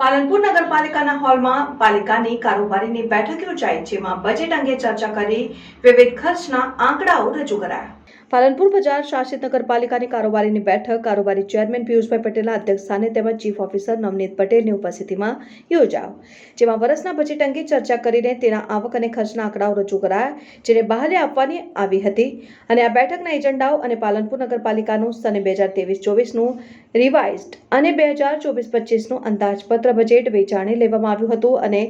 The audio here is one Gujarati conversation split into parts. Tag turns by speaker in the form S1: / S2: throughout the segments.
S1: પાલનપુર નગરપાલિકાના હોલમાં પાલિકાની કારોબારીની બેઠક યોજાઈ, જેમાં બજેટ અંગે ચર્ચા કરી વિવિધ ખર્ચના આંકડાઓ રજૂ કરાયા. પાલનપુર બજાર શાસિત નગરપાલિકાની કારોબારીની બેઠક કારોબારી ચેરમેન પિયુષભાઈ પટેલના અધ્યક્ષસ્થાને તેમજ ચીફ ઓફિસર નવનીત પટેલની ઉપસ્થિતિમાં યોજાયો, જેમાં વર્ષના બજેટ અંગે ચર્ચા કરીને તેના આવક અને ખર્ચના આંકડાઓ રજૂ કરાયા, જેને બહાલી આપવાની આવી હતી. અને આ બેઠકના એજન્ડાઓ અને પાલનપુર નગરપાલિકાનું સને બે હજાર ત્રેવીસ ચોવીસનું રિવાઇઝડ અને બે હજાર ચોવીસ પચીસનું અંદાજપત્ર બજેટ વેચાણે લેવામાં આવ્યું હતું અને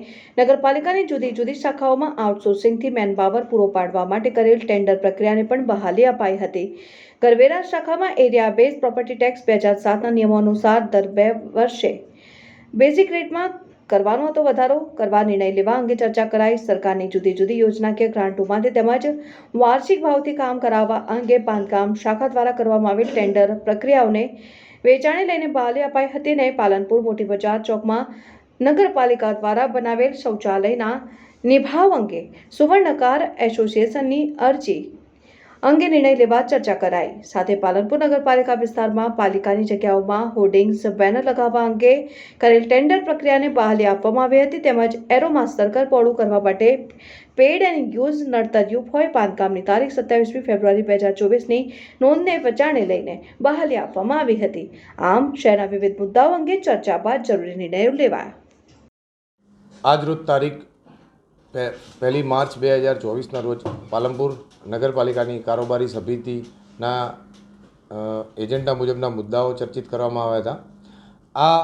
S1: નગરપાલિકાની જુદી જુદી શાખાઓમાં આઉટસોર્સિંગથી મેનપાવર પૂરો પાડવા માટે કરેલ ટેન્ડર પ્રક્રિયાને પણ બહાલી અપાઈ હતી. કરવેરા શાખામાં એરિયા બેઝ પ્રોપર્ટી ટેક્સ બે હજાર સાતના નિયમો અનુસાર દર બે વર્ષે બેઝિક રેટમાં કરવાનો હતો વધારો. કરવા નિર્ણય લેવા અંગે ચર્ચા કરાઈ. સરકારની જુદી જુદી યોજનાકીય ગ્રાન્ટોમાંથી તેમજ વાર્ષિક ભાવથી કામ કરાવવા અંગે બાંધકામ શાખા દ્વારા કરવામાં આવેલ ટેન્ડર પ્રક્રિયાઓને વેચાણે લઈને બહાલી અપાઈ હતી ને પાલનપુર મોટી બજાર ચોકમાં નગરપાલિકા દ્વારા બનાવેલ શૌચાલયના નિભાવ અંગે સુવર્ણકાર એસોસિએશનની અરજી અંગે નિર્ણય લેવા ચર્ચા કરાઈ. સાથે પાલનપુર નગરપાલિકા વિસ્તારમાં પાલિકાની જગ્યાઓમાં હોર્ડિંગ્સ, બેનર લગાવવા અંગે કરેલ ટેન્ડર પ્રક્રિયાને બહાલી આપવામાં આવી હતી. તેમજ એરોમાં સર્કલ પહોળું કરવા માટે પેડ એન્ડ યુઝ નડતરયુક્ત હોય બાંધકામની તારીખ સત્યાવીસમી ફેબ્રુઆરી બે હજાર ચોવીસની નોંધને વચાણે લઈને બહાલી આપવામાં આવી હતી. આમ, શહેરના વિવિધ મુદ્દાઓ અંગે ચર્ચા બાદ જરૂરી નિર્ણયો લેવાયા.
S2: આજરોજ તારીખ પહેલી માર્ચ બે હજાર ચોવીસના રોજ પાલનપુર નગરપાલિકાની કારોબારી સમિતિના એજન્ડા મુજબના મુદ્દાઓ ચર્ચિત કરવામાં આવ્યા હતા. આ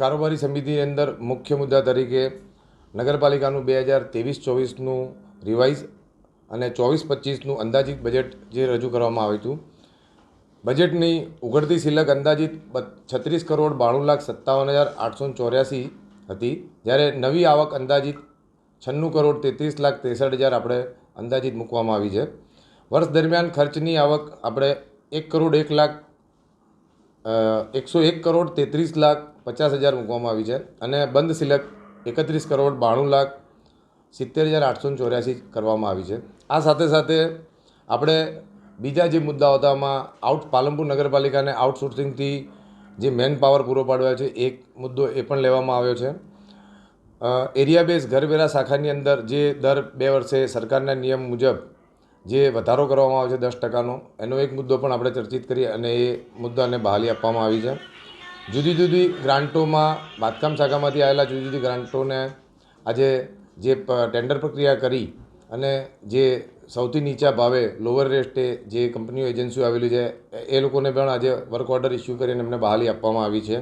S2: કારોબારી સમિતિની અંદર મુખ્ય મુદ્દા તરીકે નગરપાલિકાનું બે હજાર ત્રેવીસ ચોવીસનું રિવાઇઝ અને ચોવીસ પચીસનું અંદાજિત બજેટ જે રજૂ કરવામાં આવ્યું હતું. બજેટની ઉઘડતી સિલક અંદાજિત છત્રીસ કરોડ બાણું લાખ સત્તાવન હજાર આઠસો ચોર્યાસી હતી. જ્યારે નવી આવક અંદાજિત છન્નું કરોડ તેત્રીસ લાખ ત્રેસઠ હજાર આપણે અંદાજિત મૂકવામાં આવી છે. વર્ષ દરમિયાન ખર્ચની આવક આપણે એક કરોડ એક લાખ એકસો એક કરોડ તેત્રીસ લાખ પચાસ હજાર મૂકવામાં આવી છે અને બંધ સિલક એકત્રીસ કરોડ બાણું લાખ સિત્તેર હજાર આઠસો ચોર્યાસી કરવામાં આવી છે. આ સાથે સાથે આપણે બીજા જે મુદ્દાઓ હતા આઉટ પાલનપુર નગરપાલિકાને આઉટસોર્સિંગથી જે મેન પાવર પૂરો પાડવા છે, એક મુદ્દો એ પણ લેવામાં આવ્યો છે. એરિયા બેઝ ઘરવેરા શાખાની અંદર જે દર બે વર્ષે સરકારના નિયમ મુજબ જે વધારો કરવામાં આવે છે દસ ટકાનો, એનો એક મુદ્દો પણ આપણે ચર્ચિત કરીએ અને એ મુદ્દાને બહાલી આપવામાં આવી છે. જુદી જુદી ગ્રાન્ટોમાં, બાંધકામ શાખામાંથી આવેલા જુદી જુદી ગ્રાન્ટોને આજે જે ટેન્ડર પ્રક્રિયા કરી અને જે સૌથી નીચા ભાવે લોઅર રેસ્ટે જે કંપનીઓ, એજન્સીઓ આવેલી છે, એ- લોકોને પણ આજે વર્ક ઓર્ડર ઇસ્યુ કરીને એમને બહાલી આપવામાં આવી છે.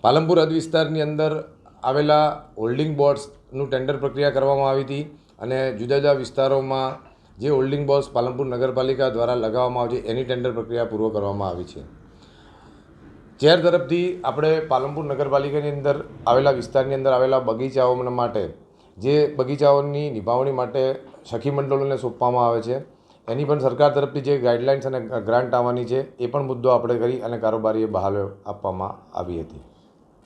S2: પાલનપુર હદ વિસ્તારની અંદર આવેલા હોલ્ડિંગ બોર્ડ્સનું ટેન્ડર પ્રક્રિયા કરવામાં આવી હતી અને જુદા જુદા વિસ્તારોમાં જે હોલ્ડિંગ બોર્ડ્સ પાલનપુર નગરપાલિકા દ્વારા લગાવવામાં આવે છે એની ટેન્ડર પ્રક્રિયા પૂર્વ કરવામાં આવી છે. ચેર તરફથી આપણે પાલનપુર નગરપાલિકાની અંદર આવેલા વિસ્તારની અંદર આવેલા બગીચાઓ માટે, જે બગીચાઓની નિભાવણી માટે સખી મંડળોને સોંપવામાં આવે છે. એની પણ સરકાર તરફથી જે ગાઈડલાઇન્સ અને ગ્રાન્ટ આવવાની છે, એ પણ મુદ્દો આપણે કરી અને કારોબારીએ બહાલ આપવામાં આવી હતી.